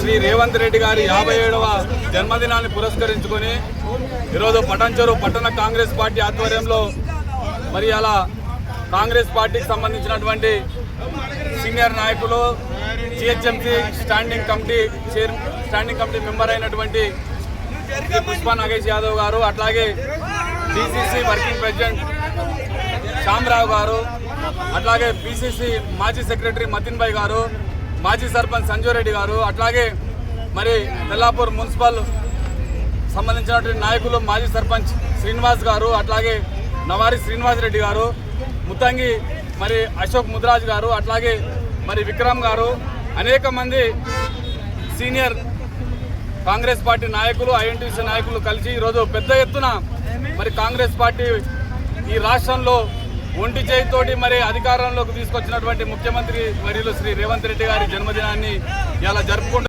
శ్రీ రేవంత్ రెడ్డి గారి యాభై ఏడవ జన్మదినాన్ని పురస్కరించుకొని ఈరోజు పటంచెరు పట్టణ కాంగ్రెస్ పార్టీ ఆధ్వర్యంలో మరి అలా కాంగ్రెస్ పార్టీకి సంబంధించినటువంటి సీనియర్ నాయకులు GHMC standing committee chair standing committee member అయినటువంటి శ్రీ పుష్ప నాగేష్ యాదవ్ గారు అట్లాగే డిసిసి వర్కింగ్ ప్రెసిడెంట్ శ్యామరావు గారు అట్లాగే పిసిసి మాజీ సెక్రటరీ మతిన్ భాయ్ గారు మాజీ సర్పంచ్ సంజయారెడ్డి గారు అట్లాగే మరి తెల్లాపూర్ మున్సిపల్ సంబంధించినటువంటి నాయకులు మాజీ సర్పంచ్ శ్రీనివాస్ గారు అట్లాగే నవారి శ్రీనివాస్ రెడ్డి గారు ముత్తంగి మరి అశోక్ ముద్రాజ్ గారు అట్లాగే మరి విక్రమ్ గారు అనేక మంది సీనియర్ కాంగ్రెస్ పార్టీ నాయకులు ఐఎన్టీసీ నాయకులు కలిసి ఈరోజు పెద్ద ఎత్తున మరి కాంగ్రెస్ పార్టీ ఈ రాష్ట్రంలో ఒంటి చేయితోటి మరి అధికారంలోకి తీసుకొచ్చినటువంటి ముఖ్యమంత్రి వరిలో శ్రీ రేవంత్ రెడ్డి గారి జన్మదినాన్ని ఇలా జరుపుకుంటూ